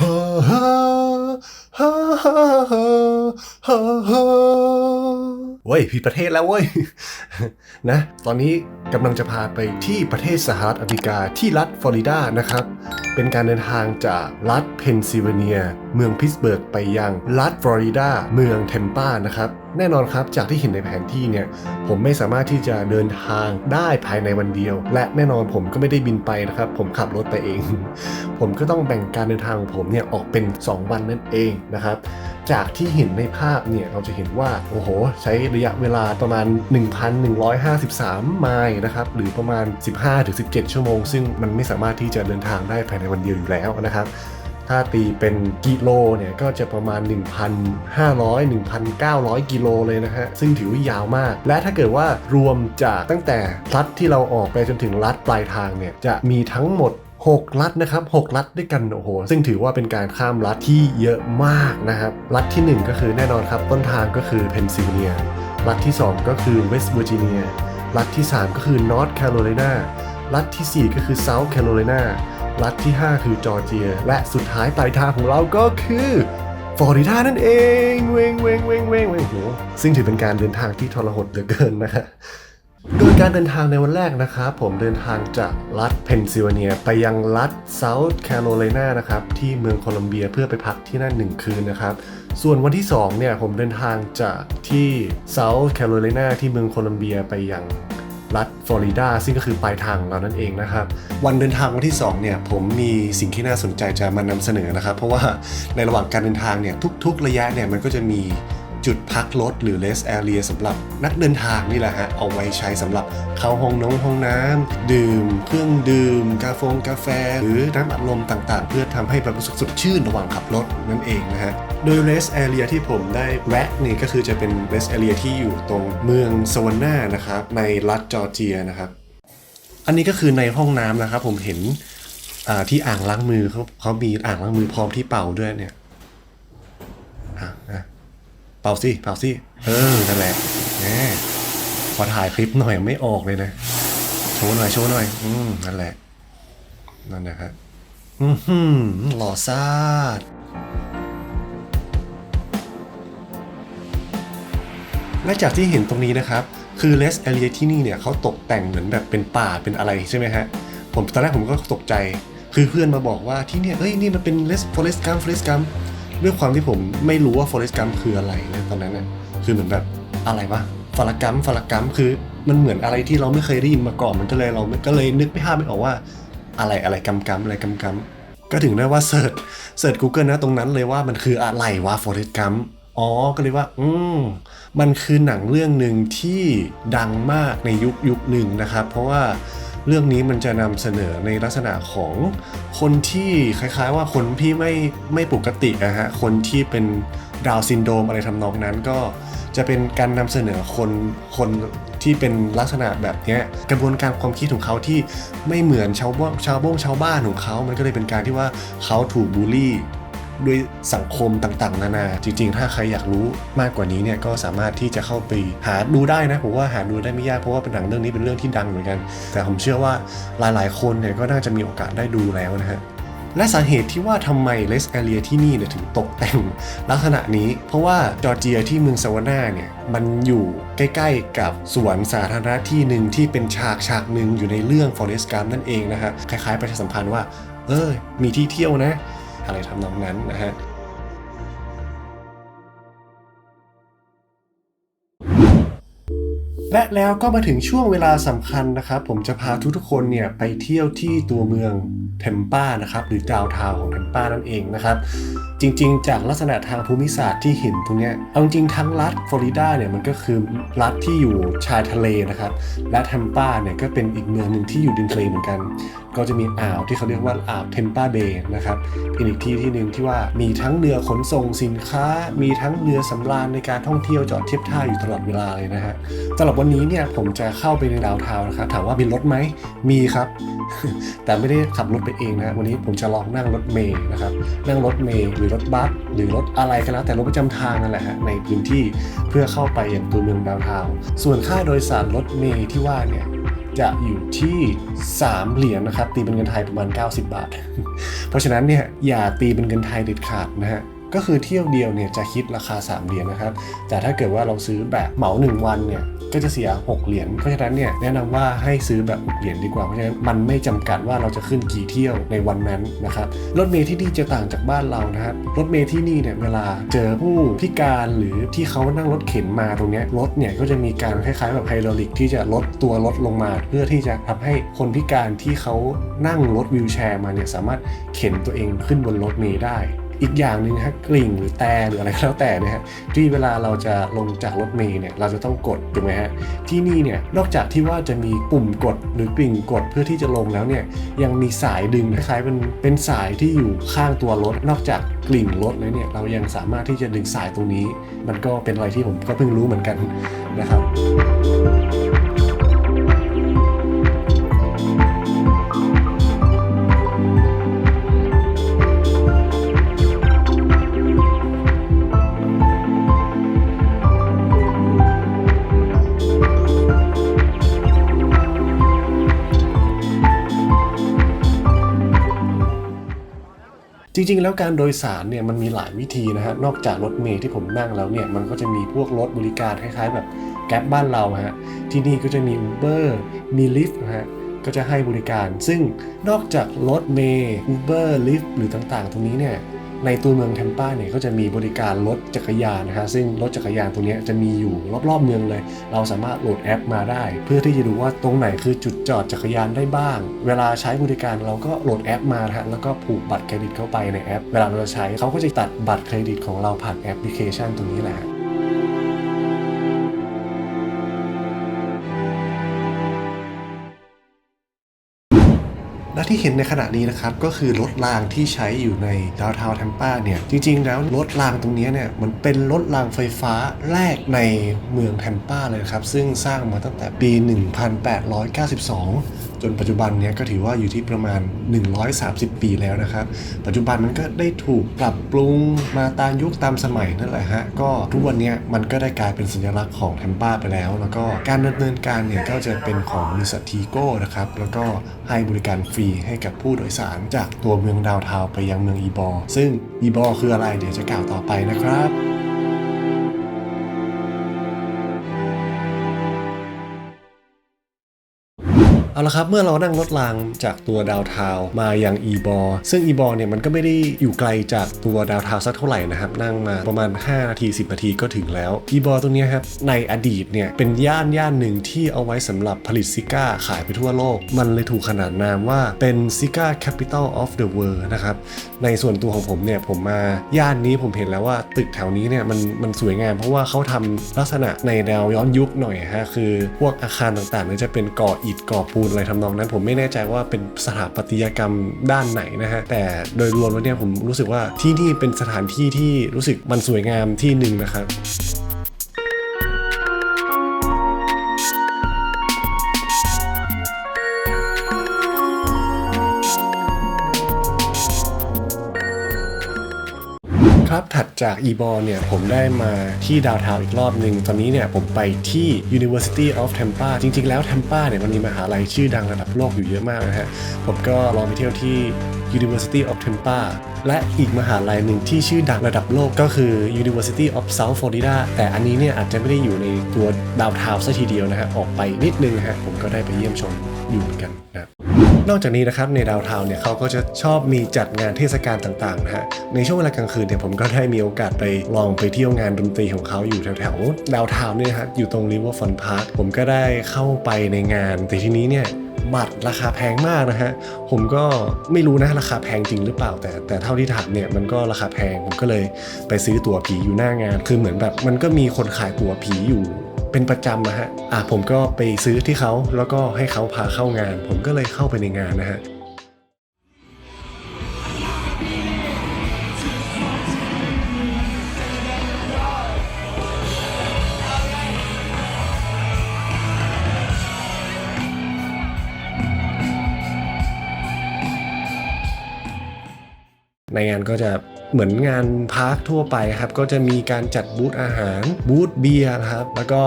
ฮ่าฮ่าฮ่าฮ่าฮ่าฮ่าเว้ยผิดประเทศแล้วเว้ย นะ ตอนนี้กำลังจะพาไปที่ประเทศสหรัฐอเมริกาที่รัฐฟลอริดานะครับ เป็นการเดินทางจากรัฐเพนซิลเวเนีย เมืองพิตสเบิร์กไปยังรัฐฟลอริดาเมืองเทมปานะครับแน่นอนครับ จากที่เห็นในแผนที่เนี่ย ผมไม่สามารถที่จะเดินทางได้ภายในวันเดียว และแน่นอนผมก็ไม่ได้บินไปนะครับ ผมขับรถไปเอง ผมก็ต้องแบ่งการเดินทางของผมเนี่ย ออกเป็น 2 วันนั่นเองนะครับ จากที่เห็นในภาพเนี่ย เราจะเห็นว่า โอ้โห ใช้ระยะเวลาประมาณ 1,153 ไมล์นะครับ หรือประมาณ 15-17 ชั่วโมง ซึ่งมันไม่สามารถที่จะเดินทางได้ภายในวันเดียวอยู่แล้วนะครับ ถ้าตีเป็นกิโลเนี่ยก็จะประมาณ 1,500 1,900 กิโลเลยนะฮะ ซึ่งถือว่ายาวมาก และถ้าเกิดว่ารวมจากตั้งแต่รัฐที่เราออกไปจนถึงรัฐปลายทางเนี่ยจะมีทั้งหมด6 รัฐนะครับ 6 รัฐด้วยกันโอ้โห ซึ่งถือว่าเป็นการข้ามรัฐที่เยอะมากนะครับ รัฐทีหนึ่1 ก็คือแน่นอนครับ ต้นทางก็คือเพนซิลเวเนีย รัฐที่ 2 ก็คือเวสต์เวอร์จิเนีย รัฐที่ 3 ก็คือนอร์ทแคโรไลนา รัฐทีสี่4 ก็คือเซาท์แคโรไลนา รัฐที่ 5 คือจอร์เจีย และสุดท้ายปลายทางของเราก็คือฟลอริดานั่นเองเวงเวงเวงเวงเวงโหซึ่งถือเป็นการเดินทางที่ทรหดเหลือเกินนะฮะโดยการเดินทางในวันแรกนะครับผมเดินทางจากรัฐเพนซิลเวเนีย ไปยังรัฐเซาท์แคโรไลนานะครับที่เมืองโคลัมเบียเพื่อไปพักที่นั่นหนึ่งคืนนะครับ ส่วนวันที่2เนี่ยผมเดินทางจากที่เซาท์แคโรไลนาที่เมืองโคลัมเบียไปยัง รัฐฟลอริดาซึ่งก็คือปลายทางเรานั่นเองนะครับ วันเดินทางวันที่2เนี่ยผมมีสิ่งที่น่าสนใจจะมานำเสนอนะครับ เพราะว่าในระหว่างการเดินทางเนี่ยทุก ๆ ระยะเนี่ยมันก็จะมี จุดพักรถหรือ rest area สำหรับนักเดินทางนี่แหละฮะ เอาไว้ใช้สำหรับเข้าห้องน้องห้องน้ำดื่ม เครื่องดื่ม กาแฟกาแฟ หรือน้ำอัดลมต่างๆ เพื่อทำให้แบบรู้สึกสดชื่นระหว่างขับรถนั่นเองนะฮะ โดย rest area ที่ผมได้แวะนี่ก็คือจะเป็น rest area ที่อยู่ตรงเมืองสวรนานะครับในรัฐจอร์เจียนะครับ อันนี้ก็คือในห้องน้ำนะครับผมเห็นที่อ่างล้างมือเขาเขามีอ่างล้างมือพร้อมที่เป่าด้วยเนี่ย เป่าสิเป่าสิเออนั่นแหละแหมขอถ่ายคลิปหน่อยไม่ออกเลยนะโชว์หน่อยโชว์หน่อย อืมนั่นแหละ นั่นนะครับอือหือหล่อซาดและจากที่เห็นตรงนี้นะครับ คือเลสเอเรียที่นี่เนี่ยเขาตกแต่งเหมือนแบบเป็นป่าเป็นอะไรใช่ไหมฮะ ผมตอนแรกผมก็ตกใจ คือเพื่อนมาบอกว่าที่เนี่ยเอ้ยนี่มันเป็นเลสฟอเรสกัมฟอเรสกัม ด้วยความที่ผมไม่รู้ว่าฟอเรสกัมคืออะไรนะตอนนั้นน่ะคือเหมือนแบบอะไรวะฟาลกัมฟาลกัมคือมันเหมือนอะไรที่เราไม่เคยได้ยินมาก่อนมันก็เลยเราก็เลยนึกไม่ภาพไม่ออกว่าอะไรอะไรกำกำอะไรกำกำก็ถึงได้ว่าเสิร์ชเสิร์ช Google นะตรงนั้นเลยว่ามันคืออะไรวะ Forrest Gump อ๋อก็เลยว่า อืมมันคือหนังเรื่องหนึ่งที่ดังมากในยุคยุคหนึ่งนะครับ เพราะว่า เรื่องนี้มันจะนำเสนอในลักษณะของคนที่คล้ายๆ ว่าคนที่ไม่ไม่ปกตินะฮะคนที่เป็นดาวซินโดรมอะไรทำนองนั้นก็จะเป็นการนำเสนอคนคนที่เป็นลักษณะแบบนี้กระบวนการความคิดของเขาที่ไม่เหมือนชาวบ้านชาวบ้งชาวบ้านของเขา มันก็เลยเป็นการที่ว่าเขาถูกบูลลี่ ด้วยสังคมต่างๆ นานา จริง ๆ ถ้าใครอยากรู้มากกว่านี้เนี่ยก็สามารถที่จะเข้าไปหาดูได้นะผมว่าหาดูได้ไม่ยากเพราะว่าเป็นหนังเรื่องนี้เป็นเรื่องที่ดังเหมือนกัน แต่ผมเชื่อว่าหลายๆ คนเนี่ยก็น่าจะมีโอกาสได้ดูแล้วนะฮะและสาเหตุที่ว่าทำไมเลสแอเรียที่นี่เนี่ยถึงตกแต่งลักษณะนี้ เพราะว่าจอร์เจียที่เมืองซาวานาเนี่ยมันอยู่ใกล้ ๆ กับสวนสาธารณะที่หนึ่งที่เป็นฉากฉากหนึ่งอยู่ในเรื่อง Forest Gump นั่นเองนะฮะคล้ายๆประชาสัมพันธ์ว่า เออมีที่เที่ยวนะ อะไรทำนองนั้นนะฮะและแล้วก็มาถึงช่วงเวลาสำคัญนะครับ ผมจะพาทุกๆคนเนี่ยไปเที่ยวที่ตัวเมืองเทมปานะครับหรือดาวทาวของเทมปานั่นเองนะครับ จริงๆ จากลักษณะทางภูมิศาสตร์ที่เห็นตรงเนี้ยเอาจริงทั้งรัฐฟลอริดาเนี่ยมันก็คือรัฐที่อยู่ชายทะเลนะครับ และเทมปาเนี่ยก็เป็นอีกเมืองหนึ่งที่อยู่ดินทะเลเหมือนกัน ก็จะมีอ่าวที่เขาเรียกว่าอ่าวเทมปาเบย์นะครับเป็นอีกที่ที่หนึ่งที่ว่ามีทั้งเรือขนส่งสินค้า มีทั้งเรือสำราญในการท่องเที่ยวจอดเทียบท่าอยู่ตลอดเวลาเลยนะฮะสำหรับวันนี้เนี่ยผมจะเข้าไปในดาวน์ทานะครับถามว่ามีรถไหมมีครับ แต่ไม่ได้ขับรถไปเองนะวันนี้ผมจะลองนั่งรถเมย์นะครับนั่งรถเมย์หรือรถบัสหรือรถอะไรก็แล้วแต่รถประจำทางนั่นแหละฮะในพื้นที่เพื่อเข้าไปยังตัวเมืองดาวน์ทาส่วนค่าโดยสารรถเมย์ที่ว่าเนี่ย จะอยู่ที่ 3 เหรียญนะครับ ตีเป็นเงินไทยประมาณ 90 บาท เพราะฉะนั้นเนี่ยอย่าตีเป็นเงินไทยเด็ดขาดนะฮะ ก็คือเที่ยวเดียวเนี่ยจะคิดราคา 3 เหรียญนะครับ แต่ถ้าเกิดว่าเราซื้อแบบเหมา 1 วันเนี่ยก็จะเสีย 6 เหรียญ เพราะฉะนั้นเนี่ยแนะนำว่าให้ซื้อแบบ6เหรียญดีกว่า เพราะฉะนั้นมันไม่จำกัดว่าเราจะขึ้นกี่เที่ยวในวันนั้นนะครับ รถเมล์ที่นี่จะต่างจากบ้านเรานะครับ รถเมล์ที่นี่เนี่ยเวลาเจอผู้พิการหรือที่เขานั่งรถเข็นมาตรงนี้รถเนี่ยก็จะมีการคล้ายๆแบบไฮดรอลิกที่จะลดตัวรถลงมา เพื่อที่จะทำให้คนพิการที่เขานั่งรถวีลแชร์มาเนี่ยสามารถเข็นตัวเองขึ้นบนรถเมล์ได้ อีกอย่างหนึ่งฮะกลิ่งหรือแต่หรืออะไรก็แล้วแต่นะฮะที่เวลาเราจะลงจากรถเมล์เนี่ยเราจะต้องกดถูกไหมฮะที่นี่เนี่ยนอกจากที่ว่าจะมีปุ่มกดหรือกลิ่งกดเพื่อที่จะลงแล้วเนี่ยยังมีสายดึงคล้ายๆเป็นเป็นสายที่อยู่ข้างตัวรถนอกจากกลิ่งรถแล้วเนี่ยเรายังสามารถที่จะดึงสายตรงนี้ มันก็เป็นอะไรที่ผมก็เพิ่งรู้เหมือนกันนะครับ ริง ๆ แล้วการโดยสารเนี่ยมันมีหลายวิธีนะฮะ นอกจากรถเมล์ที่ผมนั่งแล้วเนี่ย มันก็จะมีพวกรถบริการคล้ายๆ แบบแก๊บบ้านเราฮะ ที่นี่ก็จะมี Uber มี Lyft นะฮะ ก็จะให้บริการ ซึ่งนอกจากรถเมล์ Uber Lyft หรือต่างๆ ตรงนี้เนี่ย ในตัวเมืองแทมปาเนี่ยก็จะมีบริการรถจักรยานนะฮะซึ่งรถจักรยานตัวเนี้ยจะมีอยู่รอบๆเมืองเลย เราสามารถโหลดแอปมาได้ เพื่อที่จะดูว่าตรงไหนคือจุดจอดจักรยานได้บ้าง เวลาใช้บริการเราก็โหลดแอปมาฮะแล้วก็ผูกบัตรเครดิตเข้าไปในแอป เวลาเราจะใช้เขาก็จะตัดบัตรเครดิตของเราผ่านแอปพลิเคชันตัวนี้แหละ ที่เห็นในขณะนี้นะครับก็คือรถรางที่ใช้อยู่ในดาวทาวแทมปาเนี่ยจริง ๆ แล้วรถรางตรงนี้เนี่ยมันเป็นรถรางไฟฟ้าแรกในเมืองแทมปาเลยครับซึ่งสร้างมาตั้งแต่ปี 1892 จนปัจจุบันเนี่ยก็ถือว่าอยู่ที่ประมาณ 130 ปีแล้วนะครับ ปัจจุบันมันก็ได้ถูกปรับปรุงมาตามยุคตามสมัยนั่นแหละฮะ ก็ทุกวันนี้มันก็ได้กลายเป็นสัญลักษณ์ของแทมปาไปแล้ว แล้วก็การดำเนินการเนี่ยก็จะเป็นของบริษัททีโก้นะครับ แล้วก็ให้บริการฟรีให้กับผู้โดยสารจากตัวเมืองดาวเทาวไปยังเมืองอีบอ ซึ่งอีบอคืออะไรเดี๋ยวจะกล่าวต่อไปนะครับ เอาละครับ เมื่อเรานั่งรถรางจากตัวดาวเทาวมายังอีบอซึ่งอีบอเนี่ยมันก็ไม่ได้อยู่ไกลจากตัวดาวเทาวสักเท่าไหร่นะครับ นั่งมาประมาณ 5 นาที 10 นาทีก็ถึงแล้วอีบอตรงนี้ครับ ในอดีตเนี่ยเป็นย่านย่านหนึ่งที่เอาไว้สำหรับผลิตซิก้าขายไปทั่วโลก มันเลยถูกขนานนามว่าเป็นซิก้า capital of the world นะครับ ในส่วนตัวของผมเนี่ยผมมาย่านนี้ผมเห็นแล้วว่าตึกแถวนี้เนี่ยมันมันสวยงามเพราะว่าเขาทำลักษณะในแนวย้อนยุคหน่อยฮะคือพวกอาคารต่างๆเนี่ยจะเป็นก่ออิฐก่อปูนอะไรทำนองนั้น ผมไม่แน่ใจว่าเป็นสถาปัตยกรรมด้านไหนนะฮะแต่โดยรวมแล้วเนี่ยผมรู้สึกว่าที่นี่เป็นสถานที่ที่รู้สึกมันสวยงามที่หนึ่งนะครับ จาก e b o เนี่ยผมได้มาที่ดาวเทาวอีกรอบหนึ่งตอนนี้เนี่ยผมไปที่ University of Tampa จริง ๆ แล้ว Tampa เนี่ยมันมีมหาลัยชื่อดังระดับโลกอยู่เยอะมากนะฮะ ผมก็ลองไปเที่ยวที่ University of Tampa และอีกมหาลัยหนึ่งที่ชื่อดังระดับโลกก็คือ University of South Florida แต่อันนี้เนี่ยอาจจะไม่ได้อยู่ในตัวดาวเทาวซะทีเดียวนะฮะ ออกไปนิดนึงฮะ ผมก็ได้ไปเยี่ยมชมอยู่เหมือนกันนะครับ นอกจากนี้นะครับในดาวเทาเนี่ยเขาก็จะชอบมีจัดงานเทศกาลต่างๆนะฮะในช่วงเวลากลางคืนเนี่ยผมก็ได้มีโอกาสไปลองไปเที่ยวงานดนตรีของเขาอยู่แถวๆดาวเทาเนี่ยฮะอยู่ตรง Riverfront Park ผมก็ได้เข้าไปในงานแต่ทีนี้เนี่ยบัตรราคาแพงมากนะฮะ ผมก็ไม่รู้นะราคาแพงจริงหรือเปล่า แต่แต่เท่าที่ถามเนี่ยมันก็ราคาแพง ผมก็เลยไปซื้อตั๋วผีอยู่หน้างาน คือเหมือนแบบมันก็มีคนขายตั๋วผีอยู่ เป็นประจำนะฮะอะผมก็ไปซื้อที่เขาแล้วก็ให้เขาพาเข้างาน ผมก็เลยเข้าไปในงานนะฮะในงานก็จะ เหมือนงานพาร์คทั่วไปครับก็จะมีการจัดบูธอาหารบูธเบียร์ครับแล้วก็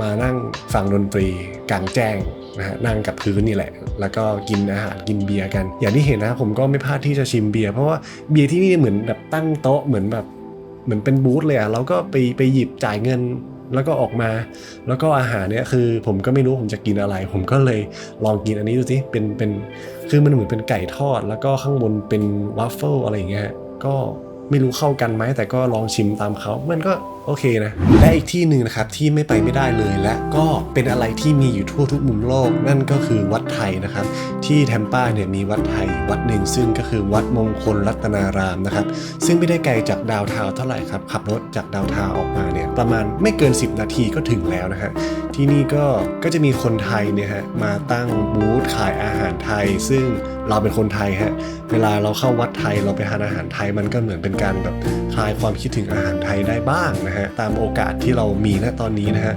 มานั่งฟังดนตรีกลางแจ้งนะฮะนั่งกับพื้นนี่แหละ แล้วก็กินอาหารกินเบียร์กัน อย่างที่เห็นนะผมก็ไม่พลาดที่จะชิมเบียร์เพราะว่าเบียร์ที่นี่เหมือนแบบตั้งโต๊ะเหมือนแบบเหมือนเป็นบูธเลยอะเราก็ไปไปหยิบจ่ายเงินแล้วก็ออกมา แล้วก็อาหารเนี่ยคือผมก็ไม่รู้ผมจะกินอะไร ผมก็เลยลองกินอันนี้ดูสิเป็นเป็นคือมันเหมือนเป็นไก่ทอด แล้วก็ข้างบนเป็นวัฟเฟิลอะไรอย่างเงี้ย ก็ไม่รู้เข้ากันไหมแต่ก็ลองชิมตามเขามันก็ โอเคนะ และอีกที่หนึ่งนะครับที่ไม่ไปไม่ได้เลยและก็เป็นอะไรที่มีอยู่ทั่วทุกมุมโลก นั่นก็คือวัดไทยนะครับ ที่แทมปาเนี่ยมีวัดไทยวัดหนึ่งซึ่งก็คือวัดมงคลรัตนารามนะครับ ซึ่งไม่ได้ไกลจากดาวน์ทาวเท่าไหร่ครับ ขับรถจากดาวน์ทาวออกมาเนี่ยประมาณไม่เกิน 10 นาทีก็ถึงแล้วนะฮะที่นี่ก็ก็จะมีคนไทยเนี่ยฮะมาตั้งบูธขายอาหารไทย ซึ่งเราเป็นคนไทยฮะเวลาเราเข้าวัดไทยเราไปทานอาหารไทยมันก็เหมือนเป็นการแบบ คลายความคิดถึงอาหารไทยได้บ้างนะฮะตามโอกาสที่เรามีณตอนนี้นะฮะ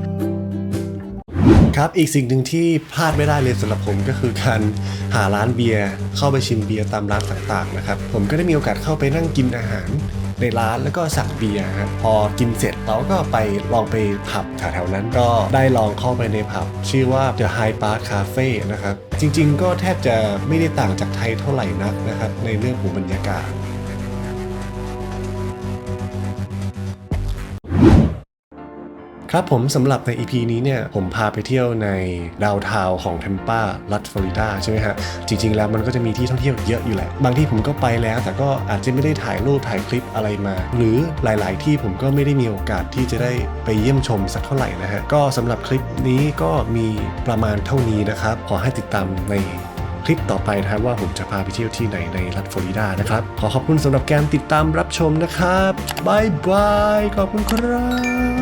ครับอีกสิ่งหนึ่งที่พลาดไม่ได้เลยสำหรับผมก็คือการหาร้านเบียร์เข้าไปชิมเบียร์ตามร้านต่างๆนะครับผมก็ได้มีโอกาสเข้าไปนั่งกินอาหารในร้านแล้วก็สั่งเบียร์ฮะพอกินเสร็จเราก็ไปลองไปผับแถวๆนั้นก็ได้ลองเข้าไปในผับ ชื่อว่า The High Park Cafe นะครับ จริงๆ ก็แทบจะไม่ได้ต่างจากไทยเท่าไหร่นักนะครับ ในเรื่องของบรรยากาศ ครับผมสำหรับใน EP นี้เนี่ยผมพาไปเที่ยวในดาวทาวของเทมปารัฐฟลอริดาใช่ไหมฮะ จริง ๆ แล้วมันก็จะมีที่ท่องเที่ยวเยอะอยู่แหละ บางที่ผมก็ไปแล้ว แต่ก็อาจจะไม่ได้ถ่ายรูปถ่ายคลิปอะไรมา หรือหลาย ๆ ที่ผมก็ไม่ได้มีโอกาสที่จะได้ไปเยี่ยมชมสักเท่าไหร่นะฮะ ก็สำหรับคลิปนี้ก็มีประมาณเท่านี้นะครับ ขอให้ติดตามในคลิปต่อไปนะครับว่าผมจะพาไปเที่ยวที่ไหนในรัฐฟลอริดานะครับ ขอขอบคุณสำหรับการติดตามรับชมนะครับบายบายขอบคุณครับ